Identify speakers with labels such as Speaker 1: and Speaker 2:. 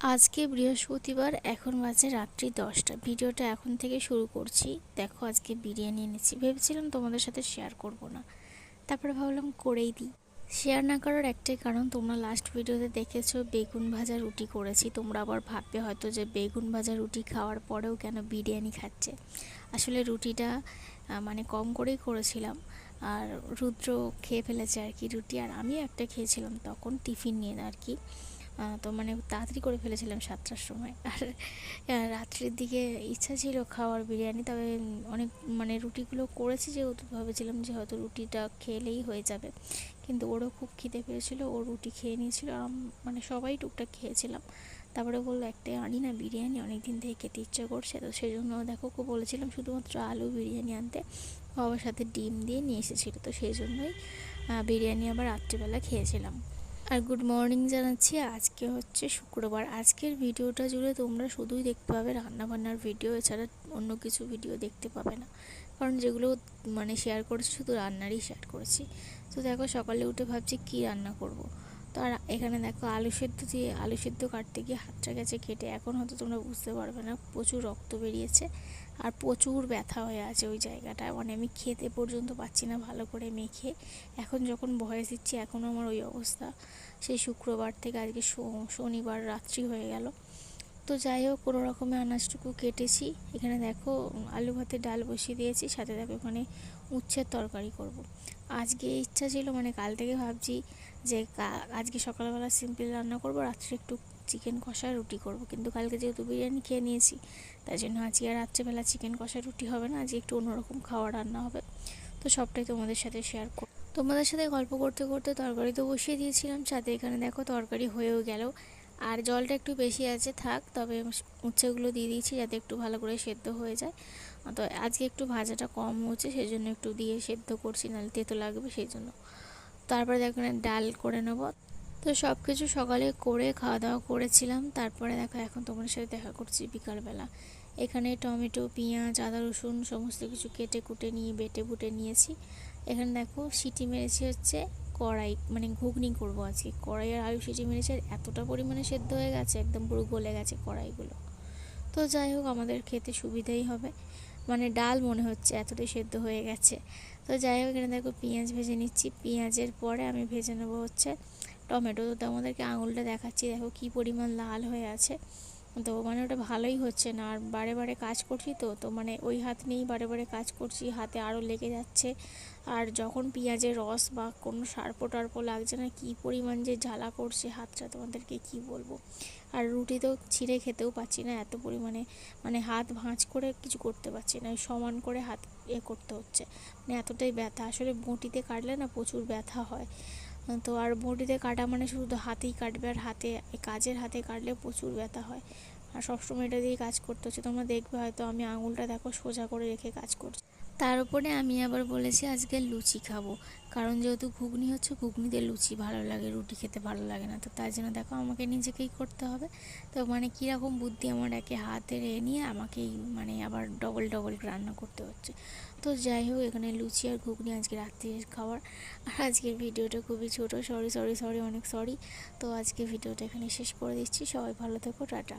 Speaker 1: আজকে বৃহস্পতিবার, এখন বাজে রাত্রি দশটা। ভিডিওটা এখন থেকে শুরু করছি। দেখো আজকে বিরিয়ানি এনেছি। ভেবেছিলাম তোমাদের সাথে শেয়ার করব না। তারপরে ভাবলাম করেই দিই। শেয়ার না করার একটাই কারণ, তোমরা লাস্ট ভিডিওতে দেখেছ, বেগুন ভাজা রুটি করেছি। তোমরা আবার ভাববে হয়তো যে বেগুন ভাজা রুটি খাওয়ার পরেও কেন বিরিয়ানি খাচ্ছে। আসলে রুটিটা মানে কম করেই করেছিলাম। আর রুদ্র খেয়ে ফেলেছে আর কি রুটি। আর আমি একটা খেয়েছিলাম, তখন টিফিন নিয়ে আর কি। তো মানে তাড়াতাড়ি করে ফেলেছিলাম সাতটার সময়। আর রাত্রির দিকে ইচ্ছা ছিল খাওয়ার বিরিয়ানি, তবে অনেক মানে রুটিগুলো করেছি যেহেতু ভেবেছিলাম যে হয়তো রুটিটা খেলেই হয়ে যাবে। কিন্তু ওরও খুব খিদে পেয়েছিলো, ও রুটি খেয়ে নিয়েছিল মানে সবাই টুকটাক খেয়েছিলাম। তারপরে বলল একটাই আনি না বিরিয়ানি অনেক দিন থেকে খেতে ইচ্ছা করছে। তো সেই জন্য দেখো ওকে বলেছিলাম শুধুমাত্র আলু বিরিয়ানি আনতে। বাবার সাথে ডিম দিয়ে নিয়ে এসেছিল, তো সেই জন্যই বিরিয়ানি আবার রাত্রিবেলা খেয়েছিলাম। আর গুড মর্নিং জানাচ্ছি। আজকে হচ্ছে শুক্রবার। আজকের ভিডিওটা জুড়ে তোমরা শুধুই দেখতে পাবে রান্নাবান্নার ভিডিও এছাড়া অন্য কিছু ভিডিও দেখতে পাবে না। কারণ যেগুলো মানে শেয়ার করেছি, শুধু রান্নারই শেয়ার করেছি। তো দেখো সকালে উঠে ভাবছি কি রান্না করব। তো আর এখানে দেখো আলু সেদ্ধ দিয়ে, আলু সেদ্ধ কাটতে গিয়ে হাতটা গেছে কেটে। এখন হয়তো তোমরা বুঝতে পারবে না, প্রচুর রক্ত বেরিয়েছে আর প্রচুর ব্যথা হয়ে আছে ওই জায়গাটায়। মানে আমি খেতে পর্যন্ত পাচ্ছি না ভালো করে মেখে। এখন যখন ভয়েস দিচ্ছি এখনও আমার ওই অবস্থা। সেই শুক্রবার থেকে আজকে শনিবার রাত্রি হয়ে গেল। তো যাই হোক, কোনো রকমে আনাজটুকু কেটেছি। এখানে দেখো আলু ভাতের ডাল বসিয়ে দিয়েছি, সাথে দেখো ওখানে উচ্ছের তরকারি করব। আজকে ইচ্ছা ছিল মানে কাল থেকে ভাবছি যে আজকে সকালবেলা সিম্পল রান্না করব, রাত্রে একটু চিকেন কষা রুটি করব। কিন্তু কালকে যেহেতু বিরিয়ানি খেয়ে নিয়েছি, তাই জন্য আজকে আর রাত্রেবেলা চিকেন কষা রুটি হবে না, আজকে একটু অন্যরকম খাওয়া রান্না হবে। তো সবটাই তোমাদের সাথে শেয়ার করব তোমাদের সাথে গল্প করতে করতে তরকারি তো বসিয়ে দিয়েছিলাম, সাথে এখানে দেখো তরকারি হয়েও গেল। আর জলটা একটু বেশি আছে, থাক, তবে উচ্ছেগুলো দিয়ে দিয়েছি যাতে একটু ভালো করে সেদ্ধ হয়ে যায়। তো আজকে একটু ভাজাটা কম হচ্ছে সেই জন্য একটু দিয়ে সেদ্ধ করছি, নাহলে তেতো লাগবে সেই জন্য তারপরে দেখো ডাল করে নেব। তো সব কিছু সকালে করে খাওয়া দাওয়া করেছিলাম। তারপরে দেখো, এখন তোমার সাথে দেখা করছি বিকালবেলা। এখানে টমেটো, পেঁয়াজ, আদা, রসুন সমস্ত কিছু কেটে কুটে নিয়ে, বেটে বুটে নিয়েছি। এখানে দেখো, সিটি মেরেছি হচ্ছে কড়াই মানে ঘুগনি করব আজকে। কড়াই আর আলু সিটি মেরেছে এতটা পরিমাণে সেদ্ধ হয়ে গেছে, একদম পুরো গলে গেছে কড়াইগুলো। তো যাই হোক, আমাদের খেতে সুবিধাই হবে। মানে ডাল মনে হচ্ছে এতটাই সেদ্ধ হয়ে গেছে। তো যাই হোক, এখানে দেখো পেঁয়াজ ভেজে নিচ্ছি। পেঁয়াজের পরে আমি ভেজে নেব হচ্ছে টমেটো। তো আমাদেরকে আঙুলটা দেখাচ্ছি। দেখো কি পরিমাণ লাল হয়ে আছে। তো মানে ওটা ভালোই হচ্ছে না। আর বারে বারে কাজ করছি তো তো মানে ওই হাত নিয়েই বারে বারে কাজ করছি, হাতে আরও লেগে যাচ্ছে। আর যখন পেঁয়াজের রস বা কোনো সার্পো টার্পো লাগছে না, কী পরিমাণ যে ঝালা করছে হাতটা, তোমাদেরকে কি বলব? আর রুটি তো ছিঁড়ে খেতেও পাচ্ছি না, এত পরিমাণে মানে হাত ভাঁজ করে কিছু করতে পারছি না সমান করে হাত এ করতে হচ্ছে। মানে এতটাই ব্যথা, আসলে বঁটিতে কাটলে না প্রচুর ব্যথা হয়। তো আর বটিতে কাটা মানে শুধু হাতেই কাটবে, আর হাতে, কাজের হাতে কাটলে প্রচুর ব্যথা হয়। আর সবসময় এটা দিয়েই কাজ করতে হচ্ছে, তোমরা দেখবে হয়তো আমি আঙুলটা দেখো সোজা করে রেখে কাজ করছি। তার উপরে আমি আবার বলেছি আজকে লুচি খাব। কারণ যেহেতু ঘুগনি হচ্ছে, ঘুগনিতে লুচি ভালো লাগে, রুটি খেতে ভালো লাগে না। তো তাই জন্য দেখো আমাকে নিজেকেই করতে হবে। তো মানে কীরকম বুদ্ধি আমার একে হাতে রে নিয়ে আমাকেই মানে আবার ডবল ডবল রান্না করতে হচ্ছে। তো যাই হোক, এখানে লুচি আর ঘুগনি আজকে রাত্রির খাওয়ার আর আজকের ভিডিওটা খুবই ছোটো। সরি সরি সরি অনেক সরি তো আজকে ভিডিওটা এখানে শেষ করে দিচ্ছি। সবাই ভালো থেকো, টাটা।